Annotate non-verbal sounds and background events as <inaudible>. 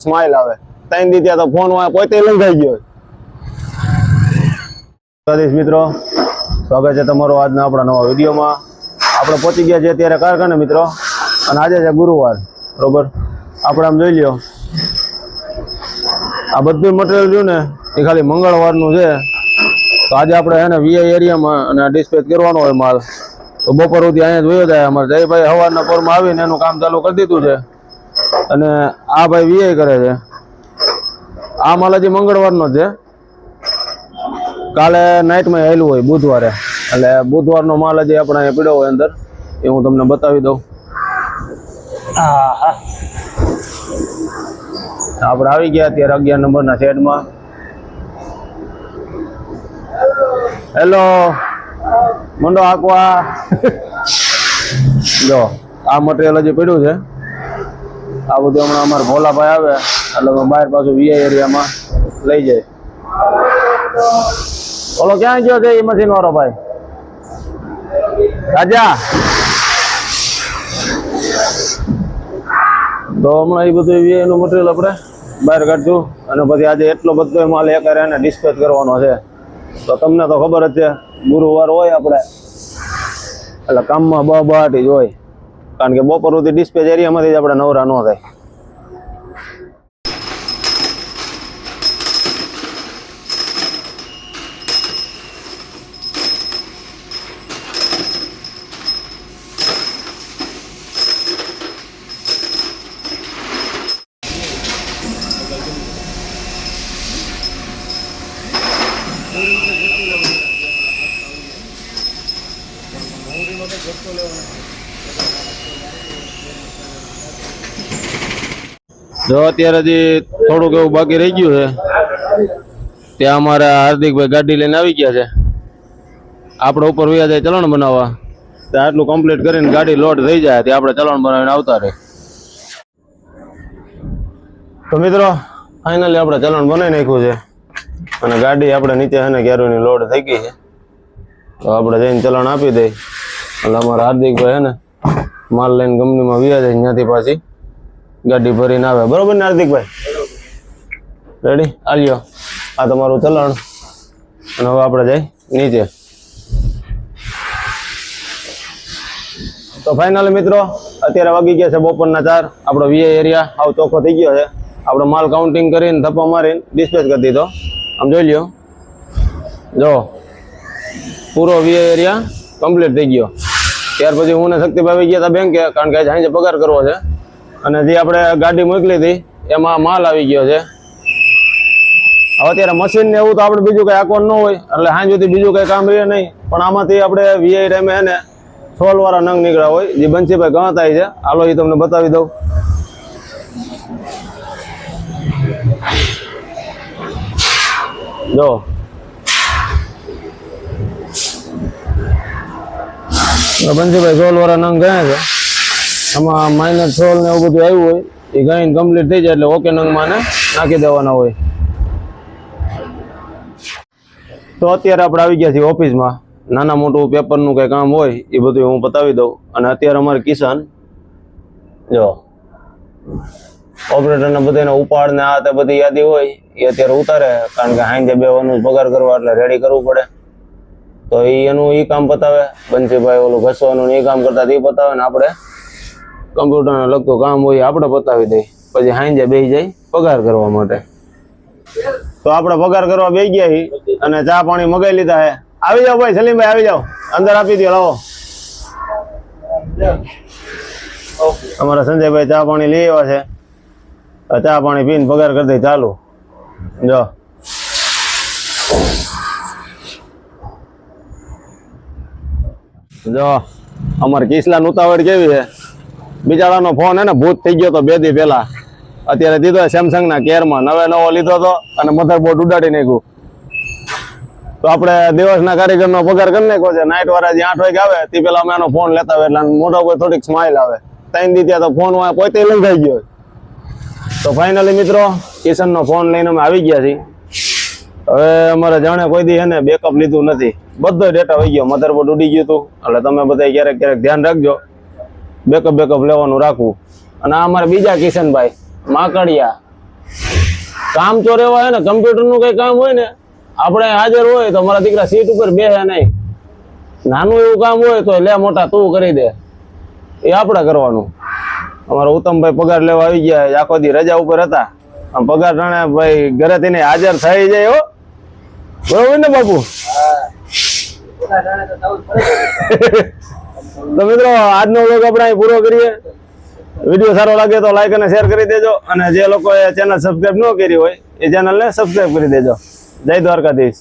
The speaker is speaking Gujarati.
સ્માઇલ આવે. ત્રણ દી ત્યાં તો ફોન હોય પોતે લંઘાઈ ગયો. સ્વાદિષ્ટ મિત્રો, સ્વાગત છે તમારો આજના આપણા નવા વિડીયોમાં. આપણે પહોંચી ગયા છે અત્યારે કારખાને મિત્રો, અને આજે છે ગુરુવાર, બરોબર? આપણે આમ જોઈ લ્યો. આ બધું મટીરિયલ રહ્યું ને, એ ખાલી મંગળવારનું છે. તો આજે આપણે એને વીઆઈ એરિયામાં અને ડિસ્પેચ કરવાનો હોય માલ. તો બપોર સુધી અહીંયા જોયો જાય અમારે. જયભાઈ સવારના પોરમાં આવીને એનું કામ ચાલુ કરી દીધું છે. અને આ ભાઈ વીઆઈ કરે છે. આ માલ હજી મંગળવારનો છે. કાલે નાઇટમાં આવેલું હોય બુધવારે. એટલે બુધવારનો માલ હજી આપણે અહીંયા પીડ્યો હોય અંદર. એ હું તમને બતાવી દઉં. આપણે આવી ગયા અત્યારે અગિયાર નંબરના શેડમાં. હેલો મંડો આકવા <laughs> જો આ મટીરિયલ હજી પડ્યું છે. આ બધું હમણાં અમારા ભોલાભાઈ આવે, એટલે બહાર પાછું વીઆઈ એરિયામાં લઈ જાય. ઓલો ક્યાં ગયો છે એ મશીન વાળો ભાઈ? રાજા? તો હમણાં એ બધું વીઆઈ નું મટીરિયલ આપણે બહાર કાઢશું, અને પછી આજે એટલો બધો માલ એકારે એને ડિસ્પેચ કરવાનો છે. તો તમને તો ખબર જ છે, ગુરુવાર હોય આપણે. એટલે કામમાં બહાટી જ હોય. કારણ કે બપોર સુધી ડિસ્પેચ એરિયામાંથી જ આપણે નવરા ન થાય. જો અત્યારે હજી થોડુંક એવું બાકી રહી ગયું છે, ત્યાં અમારા હાર્દિકભાઈ ગાડી લઈને આવી ગયા છે. આપણે ઉપર વ્યા ચલણ બનાવવા. તો આટલું કમ્પ્લીટ કરીને ગાડી લોડ થઈ જાય તે આપણે ચલણ બનાવીને આવતા રહે. તો મિત્રો ફાઇનલી આપણે ચલણ બનાવી નાખ્યું છે. અને ગાડી આપણે નીચે છે ને ક્યારોની લોડ થઈ ગઈ છે. તો આપણે જઈને ચલણ આપી દઈ એટલે અમારા હાર્દિકભાઈ છે ને, માલ લઈને કંપનીમાં વ્યા ત્યાંથી પાછી ગાડી ભરીને આવે. બરોબર ને હાર્દિકભાઈ? રેડી આલ્યો. આ તમારું ચલણ. અને હવે આપણે જઈ નીચે. તો ફાઇનલ મિત્રો, અત્યારે વાગી ગયા છે બપોરના ચાર. આપણો વીએ એરિયા આવ ચોખ્ખો થઈ ગયો છે. આપણો માલ કાઉન્ટિંગ કરીને થપ્પા મારીને ડિસ્પેચ કરી દીધો. આમ જોઈ લ્યો. જો, પૂરો વીએ એરિયા કમ્પ્લીટ થઈ ગયો. ત્યાર પછી હું ને શક્તિભાઈ ગયા હતા બેંકે કારણ કે આજે પગાર કરવો છે. અને જે આપણે ગાડી મોકલી હતી, એમાં માલ આવી ગયો છે. હવે અત્યારે મશીન ને એવું તો આપણે બીજું કંઈ આકવાનું ન હોય, એટલે હાંજ સુધી બીજું કંઈ કામ રહે નહીં. પણ આમાંથી આપણે વીઆઈ ટાઈમે એને સોલ વાળા નંગ નીકળ્યા હોય, જે બંસીભાઈ ગણતાય છે. હાલો એ તમને બતાવી દઉં. જો. બંસીભાઈ સોલ વાળા નંગ ગયા છે. આમાં માઇનસ સોલ ને એવું બધું આવ્યું હોય, એ ગઈને કમ્પ્લીટ થઈ જાય એટલે ઓકે નંગમાં નાખી દેવાના હોય. તો અત્યારે આપણે આવી ગયા છીએ ઓફિસમાં નાના મોટું પેપરનું કંઈ કામ હોય, એ બધું હું બતાવી દઉં. અને અત્યારે અમારે કિસાન, જો ઓપરેટરના બધાને ઉપાડ ને આ તે બધી યાદી હોય, એ અત્યારે ઉતારે, કારણ કે હાંજે બે વાનું પગાર કરવા, એટલે રેડી કરવું પડે. તો એ એનું એ કામ પતાવે. બંસીભાઈ ઓલું ઘસવાનું એ કામ કરતા તે પતાવે ને આપણે. કમ્પ્યુટરને લગતું કામ હોય આપણે પતાવી દઈ પછી હાંજે બેસી જાય પગાર કરવા માટે. તો આપણે પગાર કરવા બે ગયા હી અને ચા પાણી મગાઈ લીધા હે. આવી જાઓ ભાઈ, સલીમભાઈ, આવી જાઓ. અંદર આપી દો લાવો. અમારા સંજયભાઈ ચા પાણી લઈ આવ્યા છે. ચા પાણી પીને પગાર કરી દઈ ચાલુ. જો. જો. અમારે કિસલા ઉતાવળ કેવી છે? બિચારાનો ફોન હે ને ભૂત થઈ ગયો તો બે દી પહેલા. અત્યારે દીધો સેમસંગના કેરમાં. નવે નવો લીધો તો અને મધરબોર્ડ ઉડાડી નાખ્યું. તો આપણે દિવસના કારીગરનો પગાર કરી નાખ્યો છે. નાઇટ વાળા જે આઠ વાગે આવે, તે પહેલાં અમે એનો ફોન લેતા હોય એટલે મોટો કોઈ થોડીક સ્માઇલ આવે. ત્રણ દી ત્યાં તો ફોન હોય પોતે લંઘાઈ ગયો તો ફાઇનલી મિત્રો, કિશનનો ફોન લઈને અમે આવી ગયા છીએ. હવે અમારે જાણે કોઈ દી એને બેકઅપ લીધું નથી. બધો ડેટા વહી ગયો. મધરબોર્ડ ઉડી ગયું હતું. એટલે તમે બધા ક્યારેક ક્યારેક ધ્યાન રાખજો. બેકઅપ બેકઅપ લેવાનું રાખવું. અને આ અમારા બીજા કિશનભાઈ માકડિયા. કામ તો એવા હોય ને કમ્પ્યુટરનું કઈ કામ હોય ને આપણે હાજર હોય તો અમારા દીકરા સીટ ઉપર બેસે નહીં. નાનું એવું કામ હોય તો લે મોટા તું કરી દે. એ આપણે કરવાનું. અમારા ઉત્તમભાઈ પગાર લેવા આવી ગયા આખો દી રજા ઉપર હતા. આમ પગાર ટાણે ભાઈ ઘરે તેને હાજર થઈ જાય હો. બરોબર ને બાપુ? <laughs> તો મિત્રો, આજનો વ્લોગ આપણે અહીં પૂરો કરીએ. વીડિયો સારો લાગે તો લાઈક અને શેર કરી દેજો. અને જે લોકોએ ચેનલ સબસ્ક્રાઈબ ન કરી હોય, એ ચેનલને સબસ્ક્રાઈબ કરી દેજો. જય દ્વારકાધીશ.